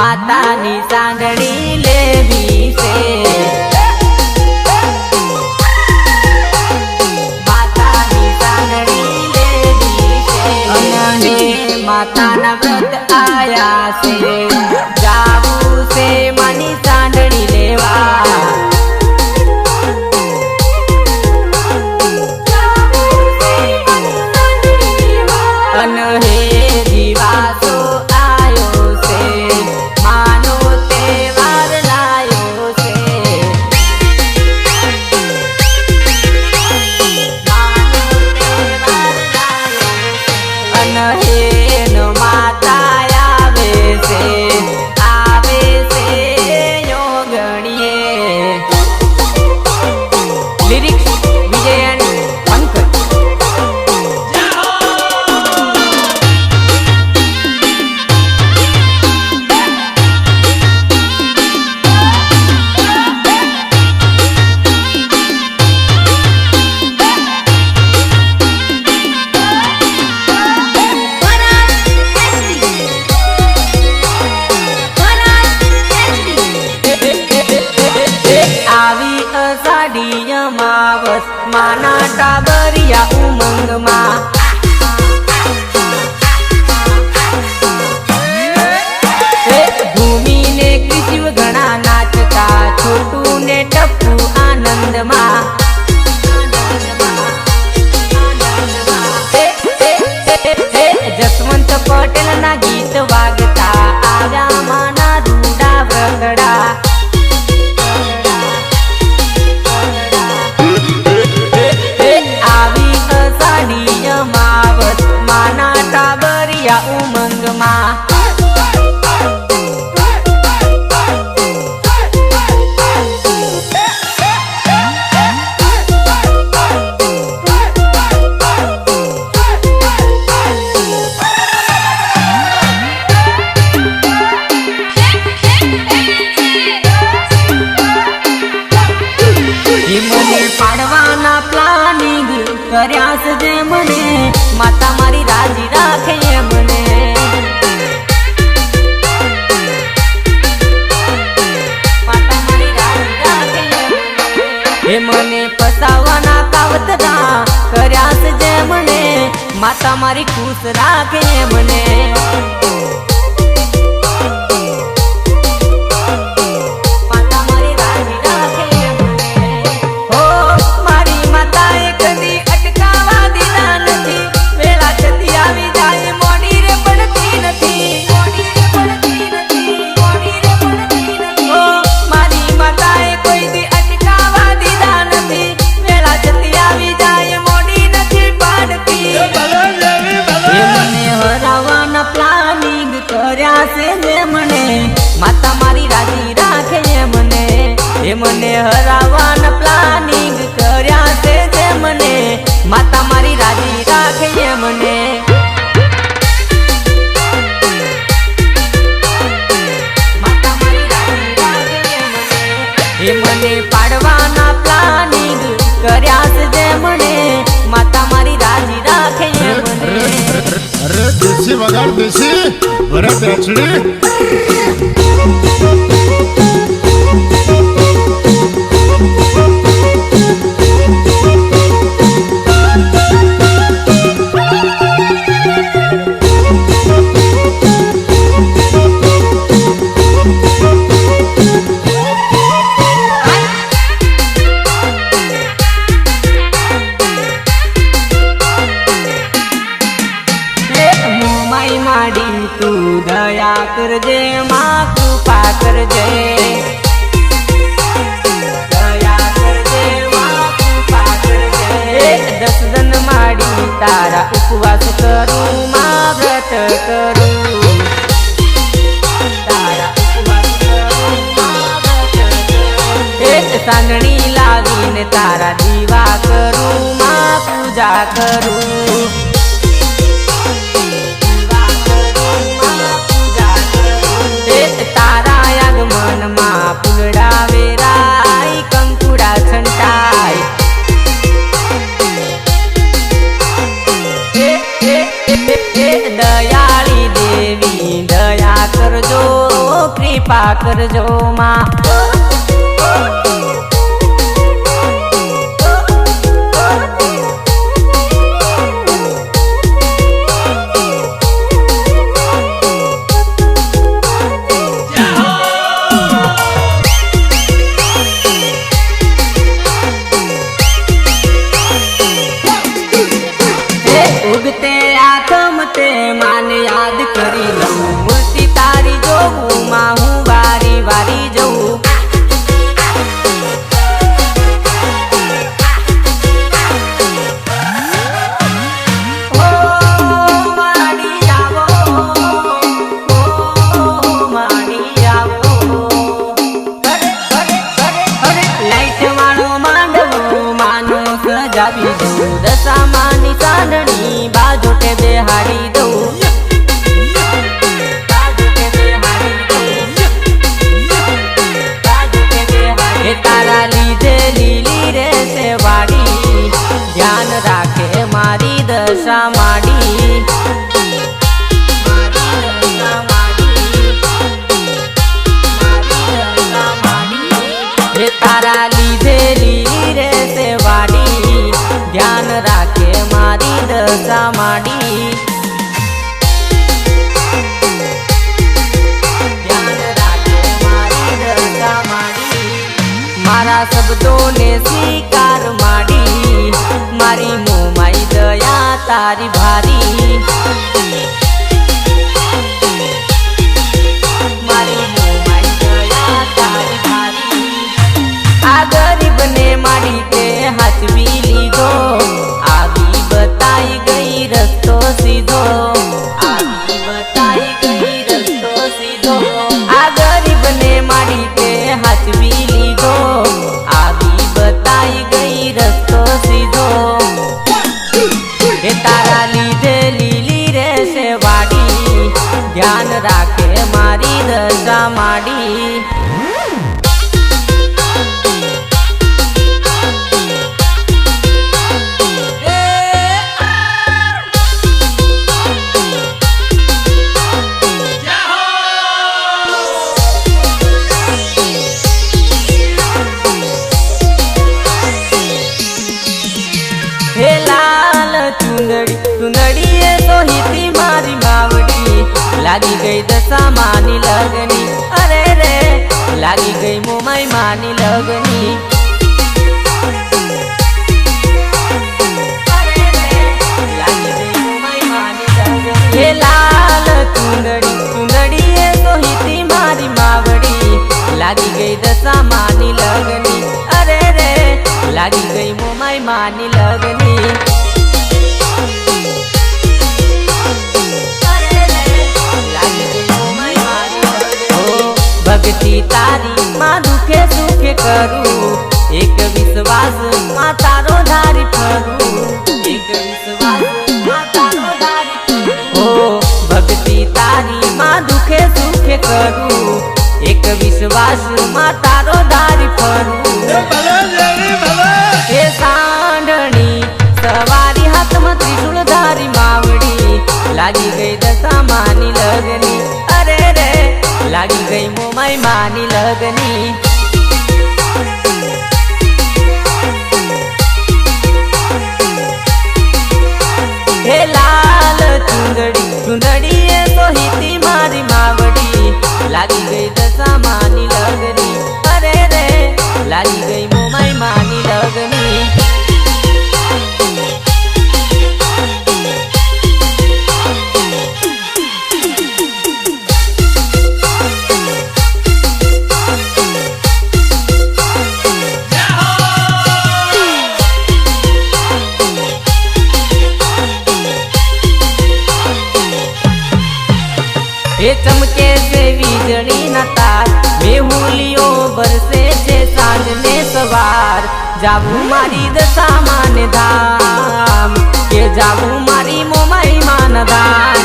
માતાની સાંગ માતા મારી ખુશ રાખે મને. 어, 들리? કરજે માં કૃપા કરજે. દસ દન માડી તારા ઉપવાસ કરું, માં વ્રત કરું. સાંદણી લાવીને તારા દીવા કરું, માં પૂજા કરું. કૃપા કરજો માં 你 ધ્યાન રાખ સામાની લગની. અરે રે લાગી ગઈ મોમાઈ માની લગની. લાગી ગઈ દશામાં ભક્તિ તારી માં દુખે સુખે કરું એક વિશ્વાસમાં તારો ધારી ફરું એક વિશ્વાસમાં તારો ધારી ઓ ભક્તિ તારી માં દુખે સુખે કરું એક વિશ્વાસમાં તારો ધારી ફરું એ સાંડણી સવારી હાથમાં ત્રિશુળ ધારી માવડી લાગી ગઈ દશા માની લગની લાગી ગઈ મો માય માની લગની. હે લાલ ચુંદડી ચુંદડી એ તો હીતી મારી માવડી. લાગી ગઈ દશા માની લગની. અરે રે, લાગી ગઈ મો જે ચમકે છે વીજળીના તાર. મેહુલિયો બરસે છે સાંજને સવાર. જાવું મારી દશા માને ધામ. કે જાવું મારી મોમાઈ માન ધામ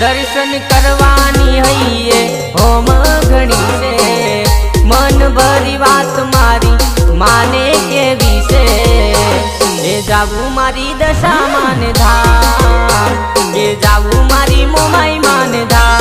દર્શન કરવાની હૈયે. હોમ ઘણી છે. મન ભરી વાત મારી માને કેવી છે? એ જાવું મારી દશા માને ધા એ જાવું મારી મોમાઈ માને ધા